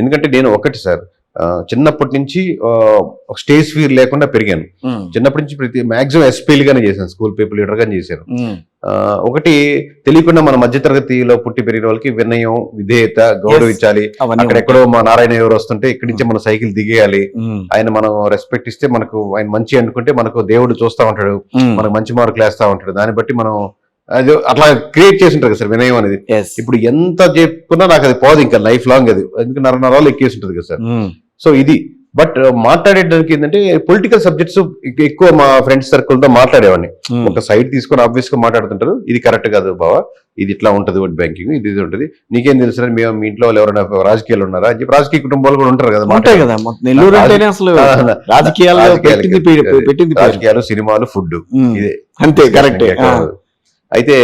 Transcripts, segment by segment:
ఎందుకంటే నేను ఒకటి సార్ చిన్నప్పటి నుంచి ఒక స్టేజ్ ఫీర్ లేకుండా పెరిగాను. చిన్నప్పటి నుంచి ప్రతి మాక్సిమం ఎస్పీల్ గానే చేశాను స్కూల్ పేపర్ లీడర్ గానే చేశాను. ఒకటి తెలియకుండా మన మధ్యతరగతిలో పుట్టి పెరిగిన వాళ్ళకి వినయం విధేయత గౌరవించాలి అవన్నీ అక్కడెక్కడో మా నారాయణ ఎవరు వస్తుంటే ఇక్కడి నుంచి మన సైకిల్ దిగేయాలి. ఆయన మనం రెస్పెక్ట్ ఇస్తే మనకు ఆయన మంచి అనుకుంటే మనకు దేవుడు చూస్తా ఉంటాడు. మనకు మంచి మార్కులు వేస్తా ఉంటాడు. దాన్ని బట్టి మనం అది అట్లా క్రియేట్ చేసి ఉంటారు కదా సార్ వినయం అనేది. ఇప్పుడు ఎంత చెప్పుకున్నా నాకు అది పోదు ఇంకా లైఫ్ లాంగ్ అది. ఎందుకంటే నర నరాలు ఎక్కేసి ఉంటుంది కదా సార్. ఉమ్, సో ఇది. బట్ మాట్లాడేటానికి ఏంటంటే పొలిటికల్ సబ్జెక్ట్స్ ఎక్కువ మా ఫ్రెండ్స్ సర్కిల్తో మాట్లాడేవాడిని. ఉమ్, ఒక సైడ్ తీసుకొని ఆబ్వియస్గా మాట్లాడుతుంటారు. ఇది కరెక్ట్ కాదు బావా. ఇది ఇట్లా ఉంటది ఓట్ బ్యాంకింగ్ ఇది ఇది ఉంటుంది. నీకేం తెలుసు మేము మీ ఇంట్లో వాళ్ళు ఎవరైనా రాజకీయాలు ఉన్నారా అని చెప్పి రాజకీయ కుటుంబాలు కూడా ఉంటారు కదా ఉంటాయి కదా. నెల్లూరు అసలు. రాజకీయాలు సినిమాలు ఫుడ్ ఉమ్, ఇదే. అంతే కరెక్ట్ అయితే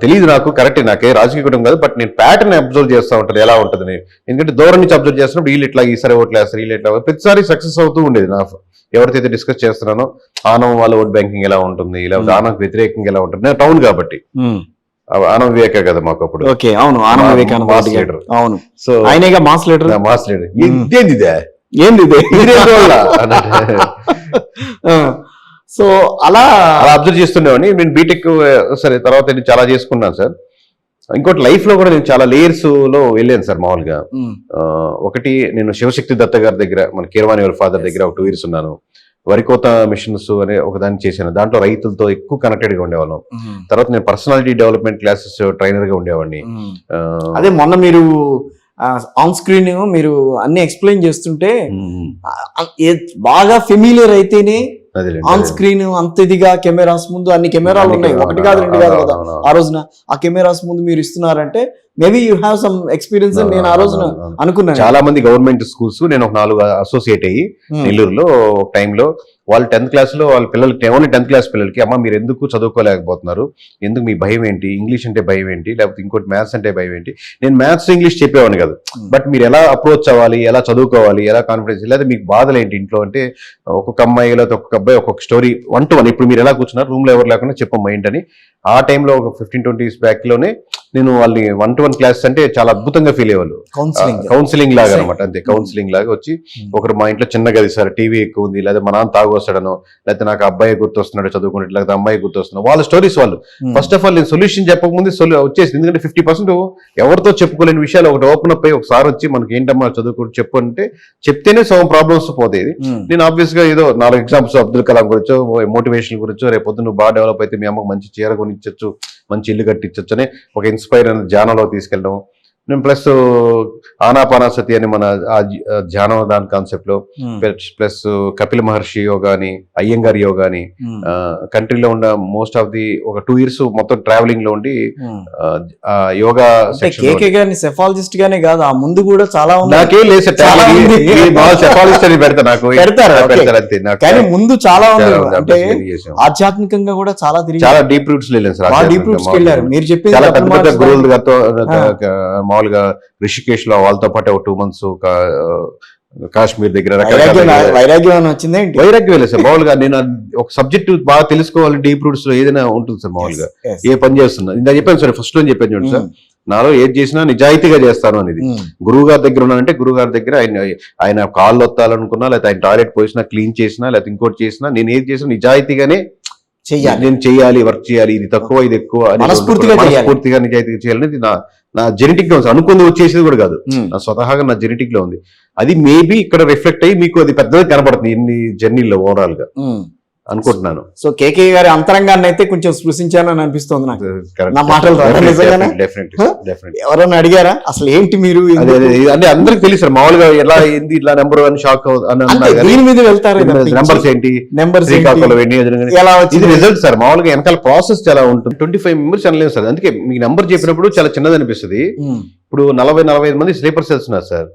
తెలియదు నాకు కరెక్ట్ నాకే రాజకీయ కుటుంబం కాదు బట్ నేను ప్యాటర్న్ అబ్జర్వ్ చేస్తా ఉంటాను ఎలా ఉంటదని ఎందుకంటే దూరం నుంచి అబ్జర్వ్ చేస్తున్నప్పుడు వీళ్ళు ఇట్లా ఈసారి ఓట్లు వేస్తారు వీళ్ళు ఇట్లా ప్రతిసారి సక్సెస్ అవుతూ ఉండేది నా ఎవరితో డిస్కస్ చేస్తున్నానో ఆనం వాళ్ళ ఓట్ బ్యాంకింగ్ ఎలా ఉంటుంది లేకపోతే Hmm. ఆనంద్ వ్యతిరేకంగా ఎలా ఉంటుంది నేను టౌన్ కాబట్టి ఆ ఆనం వివేక కదా మాకు అప్పుడు ఓకే అవును వివేకానంద మాస్. లీడర్. అవును సో ఆయనేగా mass leader mass leader Hmm. ఇదే ఏంది ఇదే? అన్నట్టు. సో అలా అలా అబ్జర్వ్ చేస్తుండేవాడిని. నేను బీటెక్ సరే తర్వాత నేను చాలా చేసుకున్నాను సార్. ఇంకోటి లైఫ్లో కూడా నేను చాలా లేయర్స్లో వెళ్ళాను సార్ మామూలుగా. ఒకటి నేను శివశక్తి దత్త గారి దగ్గర మన కీరవాణి వాళ్ళ ఫాదర్ దగ్గర ఒక టూ ఇయర్స్ ఉన్నాను. వరికోత మిషన్స్ అనే ఒక దాన్ని చేశాను. దాంట్లో రైతులతో ఎక్కువ కనెక్టెడ్గా ఉండేవాళ్ళం తర్వాత నేను పర్సనాలిటీ డెవలప్మెంట్ క్లాసెస్ ట్రైనర్గా ఉండేవాడిని అదే మొన్న మీరు ఆన్ స్క్రీన్ మీరు అన్ని ఎక్స్ప్లెయిన్ చేస్తుంటే బాగా ఫెమిలియర్ అయితేనే ఆన్. స్క్రీన్ అంత ఇదిగా కెమెరాస్ ముందు అన్ని కెమెరాలు ఉన్నాయి. ఒకటి కాదు రెండు కాదు కదా. ఆ రోజున ఆ కెమెరాస్ ముందు మీరు ఇస్తున్నారంటే maybe you have some experience నేను ఆ రోజున. అనుకున్నాను. చాలా మంది గవర్నమెంట్ స్కూల్స్ నేను ఒక నాలుగు అసోసియేట్ అయ్యి ఉమ్, నెల్లూరులో ఒక టైంలో వాళ్ళు టెన్త్ క్లాస్లో వాళ్ళ పిల్లలకి ఓన్లీ టెన్త్ క్లాస్ పిల్లలకి అమ్మ మీరు ఎందుకు చదువుకోలేకపోతున్నారు? ఎందుకు మీ భయం ఏంటి? ఇంగ్లీష్ అంటే భయం ఏంటి? లేకపోతే ఇంకోటి మ్యాథ్స్ అంటే భయం ఏంటి? నేను మ్యాథ్స్ ఇంగ్లీష్ చెప్పేవాడిని కాదు. Hmm. బట్ మీరు ఎలా అప్రోచ్ అవ్వాలి? ఎలా చదువుకోవాలి? ఎలా కాన్ఫిడెన్స్? లేదా మీకు బాధలు ఏంటి ఇంట్లో? అంటే ఒక్కొక్క అమ్మాయి లేకపోతే ఒక్కొక్క అబ్బాయి ఒక్కొక్క స్టోరీ వన్ టు వన్. ఇప్పుడు మీరు ఎలా కూర్చున్నారు? రూమ్లో ఎవరు లేకుండా చెప్పమ్మా ఏంటని ఆ టైంలో ఒక ఫిఫ్టీన్ ట్వంటీ ఇయర్స్ బ్యాక్లోనే నేను వాళ్ళని వన్ టు వన్ క్లాస్ అంటే చాలా అద్భుతంగా ఫీల్ అయ్యేవాళ్ళు. కౌన్సిలింగ్ లాగా. అనమాట అంతే కౌన్సిలింగ్ లాగా వచ్చి Hmm. ఒకరు మా ఇంట్లో చిన్న గది సార్ టీవీ ఎక్కువ ఉంది లేదా మా నాన్న తాగొస్తాడనో లేకపోతే నాకు అబ్బాయి గుర్తొస్తున్నాడు చదువుకున్నట్టు లేకపోతే అమ్మాయి గుర్తొస్తున్నాడు వాళ్ళ స్టోరీస్ వాళ్ళు. ఫస్ట్ ఆఫ్ ఆల్ నేను సొల్యూషన్ చెప్పకముందే సొల్యూ వచ్చేసింది ఎందుకంటే ఫిఫ్టీ పర్సెంట్ ఎవరితో చెప్పుకోలేని విషయాలు ఒకటి ఓపెన్ అప్ అయ్యి ఒకసారి వచ్చి మనకి ఏంటమ్మా చదువుకో చెప్పు అంటే చెప్తేనే సగం ప్రాబ్లమ్స్ పోతాయి. నేను ఆబ్వియస్గా ఏదో నాలుగు ఎగ్జాంపుల్స్ అబ్దుల్ కలాం గురించో మోటివేషన్ గురించో రేపు పొద్దున్న నువ్వు బాగా డెవలప్ అయితే మీ అమ్మకు మంచి చీర కొనిచ్చొచ్చు మంచి ఇల్లు కట్టించవచ్చు అని ఒక ఇన్స్పైర్ అనే జానలో తీసుకెళ్ళడం ప్లస్ ఆనాపానాసతి అని మన ధ్యానం దాని కాన్సెప్ట్లో ప్లస్ ప్లస్ కపిల మహర్షి యోగా అని అయ్యంగారి యోగా అని కంట్రీలో ఉన్న మోస్ట్ ఆఫ్ ది ఒక టూ ఇయర్స్ మొత్తం ట్రావెలింగ్లో ఉండి ఆ యోగా కేకే గారిని సెఫాలజిస్ట్ గానే కాదు ఆ ముందు కూడా చాలా నాకేం లేదు అని పెడతా నాకు. పెడతారు, కానీ ముందు చాలా అంటే. ఆధ్యాత్మికంగా కూడా చాలా తిరిగి చాలా డీప్ రూట్స్ వెళ్ళాను సార్ డీప్ రూట్స్. వెళ్ళారు. మీరు చెప్పింది చాలా పెద్ద పెద్ద గురువులు. మామూలుగా రిషికేష్లో వాళ్ళతో పాటు ఒక టూ మంత్స్ కాశ్మీర్ దగ్గర వైరాగ్యం వచ్చింది వైరాగ్యం వెళ్ళలేదు సార్. మామూలుగా నేను ఒక సబ్జెక్ట్ బాగా తెలుసుకోవాలి డీప్ రూట్స్లో ఏదైనా ఉంటుంది సార్ మామూలుగా. ఏ పని చేస్తున్నా. ఇందా చెప్పాను సార్ ఫస్ట్లో చెప్పాను చూడండి సార్. నాలో ఏది చేసినా నిజాయితీగా చేస్తాను అనేది. గురువు గారి దగ్గర ఉన్నానంటే గురువు గారి దగ్గర ఆయన ఆయన కాళ్ళు ఒత్తాలనుకున్నా లేకపోతే ఆయన టాయిలెట్ పోసినా క్లీన్ చేసినా లేకపోతే ఇంకోటి చేసినా నేను ఏది చేసినా నిజాయితీగానే చెయ్యాలి. నేను చేయాలి వర్క్ చేయాలి. ఇది తక్కువ ఇది ఎక్కువ అని మనస్ఫూర్తిగా నిజాయితీగా చేయాలని నా నా జెనెటిక్లో ఉంది. అనుకుంది వచ్చేసేది కూడా కాదు. నా స్వతహాగా నా జెనెటిక్లో ఉంది. అది మేబీ ఇక్కడ రిఫ్లెక్ట్ అయ్యి మీకు అది పెద్దగా కనబడుతుంది ఇన్ని జర్నీలో ఓవరాల్గా. అనుకుంటున్నాను. సో కేకే గారి అంతరంగాన్ని అయితే కొంచెం స్పృశించానని అనిపిస్తోంది నాకు. నా మాటలు ఎవరైనా అడిగారా? అసలు ఏంటి మీరు? అంటే అందరికి తెలుసు మామూలుగా ఎలా ఏంది ఇట్లా నెంబర్ అని షాక్ దీని మీద వెళ్తారు నెంబర్స్ ఏంటి? నెంబర్స్ ఎలా ఇది రిజల్ట్ సార్. మామూలుగా వెనకాల ప్రాసెస్ చాలా ఉంటుంది. ట్వంటీ ఫైవ్ మెంబర్స్ అనలేదు సార్. అందుకే మీకు నెంబర్ చెప్పినప్పుడు చాలా చిన్నది అనిపిస్తుంది ఉమ్, ఇప్పుడు నలభై నలభై ఐదు మంది స్లీపర్ సెల్స్ ఉన్నారు సార్.